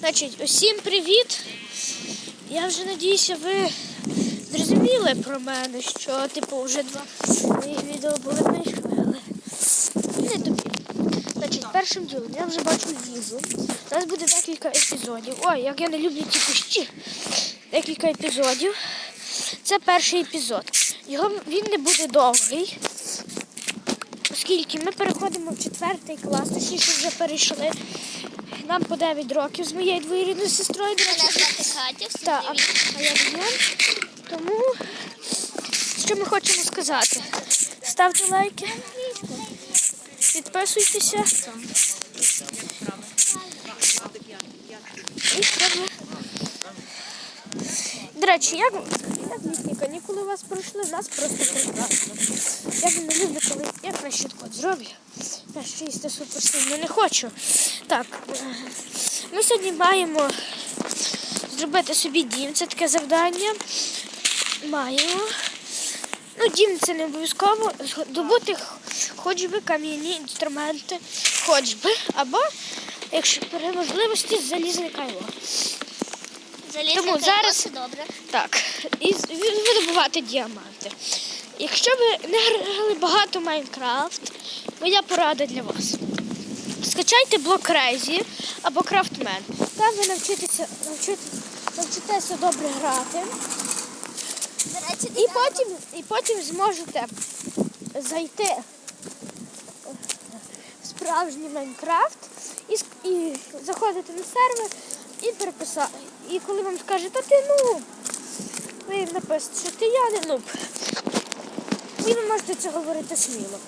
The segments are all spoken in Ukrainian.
Значить, усім привіт. Я вже надіюся, ви зрозуміли про мене, що типу вже два моїх відео були знайшли, але не тобі. Значить, першим ділом я вже бачу їжу. У нас буде декілька епізодів. Ой, як я не люблю ці кущі. Декілька епізодів. Це перший епізод. Його він не буде довгий. Оскільки ми переходимо в четвертий клас, точніше вже перейшли. Нам по 9 років з моєю двоюрідною сестрою. Мене звати Катя, а, а я Дем'ян. Тому що ми хочемо сказати? Ставте лайки, підписуйтеся. І. До речі, як, канікули у вас пройшли, у нас просто прекрасно. Я б не люблю, коли як на щиткот зроблю. Я ще їсти супер сильно не хочу. Так, е, ми сьогодні маємо зробити собі дім, це таке завдання. Маємо. Ну, дім це не обов'язково. Добути хоч би кам'яні інструменти, хоч би, або, якщо при можливості, залізне кайло. Залізне Тому зараз- добре. Так, і видобувати діаманти. Якщо ви не грали багато Майнкрафт, моя порада для вас. Скачайте блок Crazy або Craftman. Там ви навчитеся, навчите, навчитеся добре грати. І потім, і потім зможете зайти в справжній Майнкрафт і, і заходити на сервер і переписати. І коли вам скажуть, та ти ну, ви напишете, що ти я не нуб. І ви можете це говорити сміло.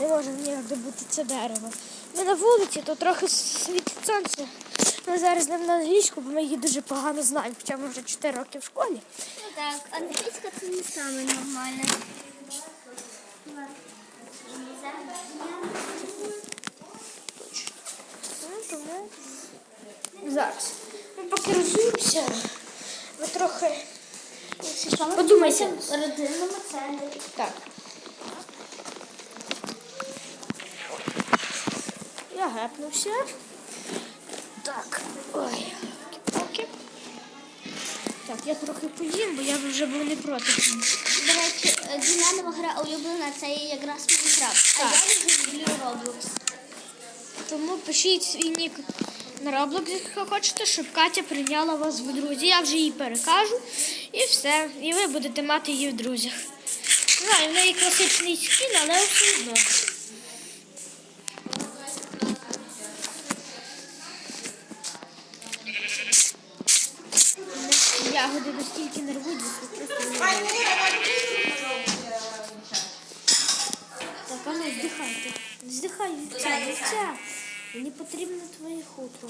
Не можемо ніяк добути це дерево. Ми на вулиці, то трохи світить сонце. Ми зараз не на англійську, бо ми її дуже погано знаємо, хоча ми вже 4 роки в школі. Ну так, англійська це не саме нормальне. Ну, Зараз. Ми поки. Ви трохи подумайте. Родинному центрі. Так. Я гепнувся. Так. Ой. Поки. Так, я трохи поїм, бо я вже був не проти. До речі, Дінанова гра улюблена, це є якраз Майнкрафт. А я дуже люблю Roblox. Тому пишіть свій нік на Roblox, якщо хочете, щоб Катя прийняла вас в друзі. Я вже їй перекажу і все. І ви будете мати її в друзях. Знаю, в неї класичний скін, але все одно. Ягоди настільки нервують, що просто не. Так, а ну здихайте. Здихай, вівця, вівця. Мені потрібно твоє хутро.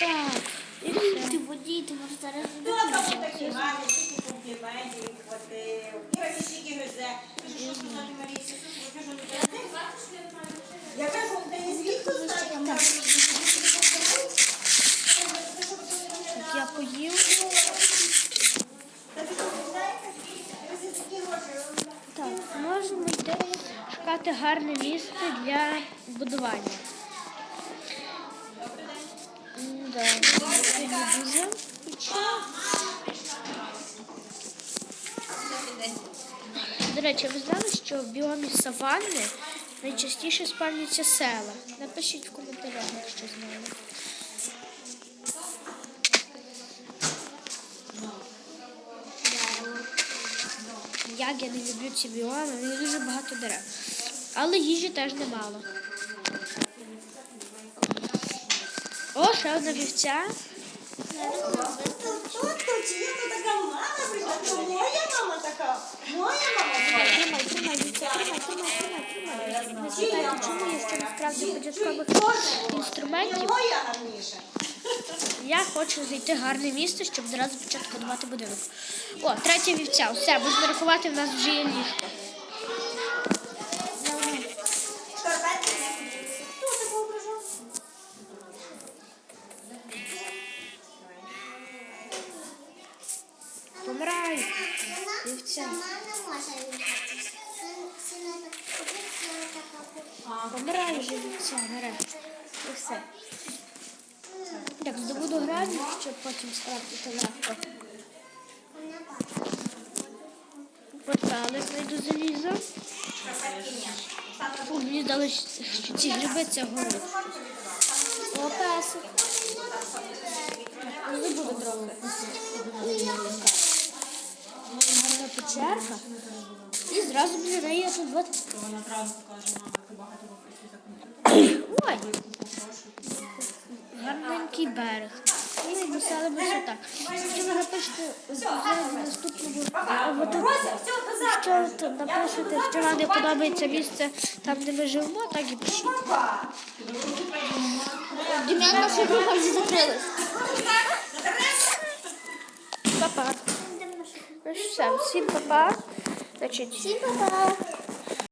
Так. І. Ти водій, ти можеш зараз Хто там такі гарні, скільки компліментів хватив. Іра стільки везе. Ти що сказати Марійці? Я кажу, та не звідки? Так, я поїв. Так, можемо йти шукати гарне місце для будування. Да. До речі, ви знали, що в біомі саванни найчастіше спальняться села? Напишіть в коментарях, якщо знали. Як я не люблю ці біоми, в них дуже багато дерев. Але їжі теж немало. О, ще одна вівця. Моя мама така? Моя мама така? Тримай, вівця, чому я ще насправді початкових інструментів. Я хочу знайти гарне місце, щоб зразу почати будувати будинок. О, третя вівця. Все, будемо рахувати, в нас вже є ліжко. Сина така Помирай вже вівця, нарешті. І все. Так, здобуду гравій, щоб потім скрафтити легко. Портали знайду залізо. Фу, мені здалося, що ці гриби це горить. О, песик. Не буду трохи. Гарна печерка. І зразу біля неї я тут вот. Вона одразу каже, мама, ти багато попросив за Ой! Гарненький берег. І веселимося так. Якщо ви напишете в наступному що напишете, що вам не подобається місце там, де ми живемо, так і пишіть. Дем'ян наша група вже закрилась. Па-па. Все, всім па-па. Значить, Всім па-па.